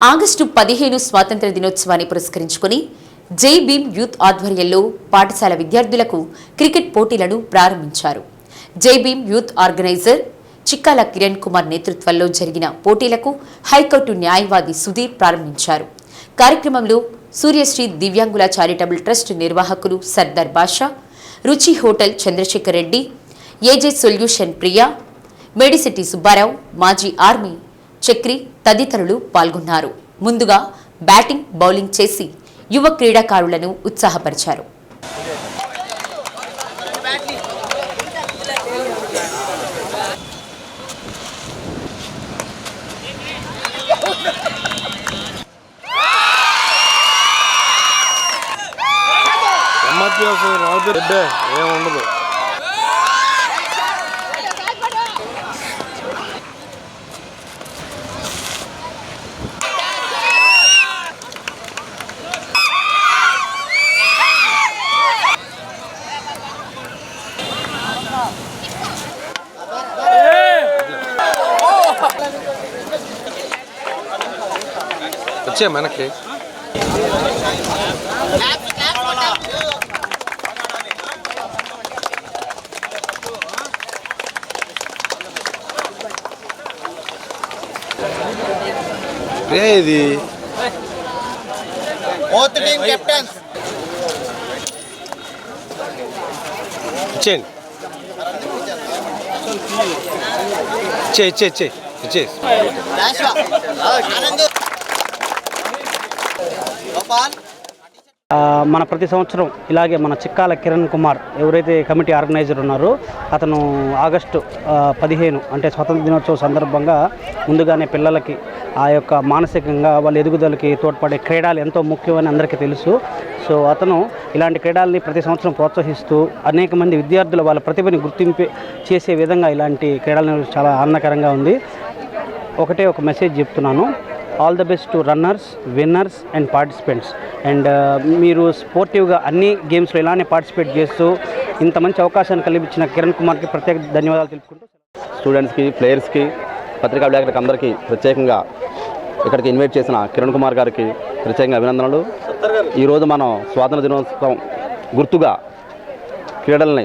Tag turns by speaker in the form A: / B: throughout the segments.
A: August పదిహేను స్వాతంత్ర దినోత్సవాన్ని పురస్కరించుకుని జై భీమ్ యూత్ ఆధ్వర్యంలో పాఠశాల విద్యార్థులకు క్రికెట్ పోటీలను ప్రారంభించారు. జై భీమ్ యూత్ ఆర్గనైజర్ చిక్కాల కిరణ్ కుమార్ నేతృత్వంలో జరిగిన పోటీలకు హైకోర్టు న్యాయవాది సుధీర్ ప్రారంభించారు. కార్యక్రమంలో సూర్యశ్రీ దివ్యాంగుల చారిటబుల్ ట్రస్ట్ నిర్వాహకులు Sardar Basha Ruchi hotel Chandrasekhar Reddy AJ solution Priya Medisetti Subbarao మాజీ ఆర్మీ చక్రి తదితరులు పాల్గొన్నారు. ముందుగా బ్యాటింగ్ బౌలింగ్ చేసి యువ క్రీడాకారులను ఉత్సాహపరిచారు.
B: ఏముండదు. వచ్చే మనకి. ఇది. ఇచ్చేయండి. ఇచ్చే ఇచ్చే ఇచ్చే ఇచ్చే.
C: మన ప్రతి సంవత్సరం ఇలాగే మన చిక్కాల కిరణ్ కుమార్ ఎవరైతే కమిటీ ఆర్గనైజర్ ఉన్నారో అతను ఆగస్టు పదిహేను అంటే స్వతంత్ర దినోత్సవం సందర్భంగా ముందుగానే పిల్లలకి ఆ యొక్క మానసికంగా వాళ్ళ ఎదుగుదలకి తోడ్పడే క్రీడలు ఎంతో ముఖ్యమని అందరికీ తెలుసు. సో అతను ఇలాంటి క్రీడల్ని ప్రతి సంవత్సరం ప్రోత్సహిస్తూ అనేక మంది విద్యార్థులు వాళ్ళ ప్రతిభని గుర్తింపు చేసే విధంగా ఇలాంటి క్రీడలు చాలా ఆనందకరంగా ఉంది. ఒకటే ఒక మెసేజ్ చెప్తున్నాను. All the best to runners winners and participants and మీరు స్పోర్టివ్గా అన్ని గేమ్స్లో ఇలానే పార్టిసిపేట్ చేస్తూ ఇంత మంచి అవకాశాన్ని కల్పించిన కిరణ్ కుమార్కి ప్రత్యేక ధన్యవాదాలు తెలుపుకుంటూ
D: స్టూడెంట్స్కి ప్లేయర్స్కి పత్రికా విలేకరులకు అందరికీ ప్రత్యేకంగా ఇక్కడికి ఇన్వైట్ చేసిన కిరణ్ కుమార్ గారికి ప్రత్యేకంగా అభినందనలు. ఈరోజు మనం స్వాతంత్ర దినోత్సవం గుర్తుగా క్రీడల్ని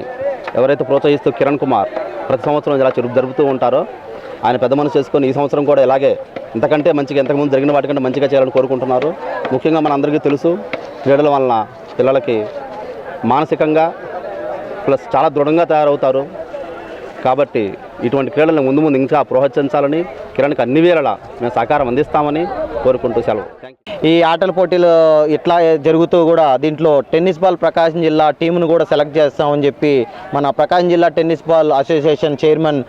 D: ఎవరైతే ప్రోత్సహిస్తూ కిరణ్ కుమార్ ప్రతి సంవత్సరం ఇలా జరుపుతూ ఉంటారో ఆయన పెద్ద మనసు చేసుకొని ఈ సంవత్సరం కూడా ఇలాగే ఇంతకంటే మంచిగా ఇంతకుముందు జరిగిన వాటికంటే మంచిగా చేయాలని కోరుకుంటున్నారు. ముఖ్యంగా మన అందరికీ తెలుసు క్రీడల వలన పిల్లలకి మానసికంగా ప్లస్ చాలా దృఢంగా తయారవుతారు. కాబట్టి ఇటువంటి క్రీడలను ముందు ముందు ఇంకా ప్రోత్సహించాలని కిరణ్కి అన్ని వేళలా మేము సహకారం అందిస్తామని కోరుకుంటూ సెలవు.
E: ఈ ఆటల పోటీలు ఇట్లా జరుగుతూ కూడా దీంట్లో టెన్నిస్ బాల్ ప్రకాశం జిల్లా టీంను కూడా సెలెక్ట్ చేస్తామని చెప్పి మన ప్రకాశం జిల్లా tennis ball association chairman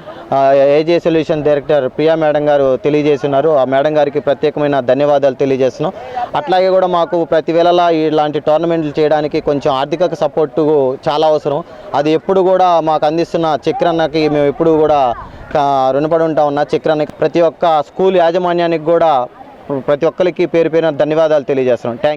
E: AJ solution director Priya madam గారు తెలియజేస్తున్నారు. ఆ మేడం గారికి ప్రత్యేకమైన ధన్యవాదాలు తెలియజేస్తున్నాం. అట్లాగే కూడా మాకు ప్రతి వేళలా ఇలాంటి టోర్నమెంట్లు చేయడానికి కొంచెం ఆర్థిక సపోర్టు చాలా అవసరం. అది ఎప్పుడు కూడా మాకు అందిస్తున్న చక్రన్నకి మేము ఎప్పుడు కూడా రుణపడి ఉంటా ఉన్న చక్రానికి ప్రతి ఒక్క స్కూల్ యాజమాన్యానికి కూడా ప్రతి ఒక్కరికి పేరు పేరున ధన్యవాదాలు తెలియజేస్తున్నాం. థ్యాంక్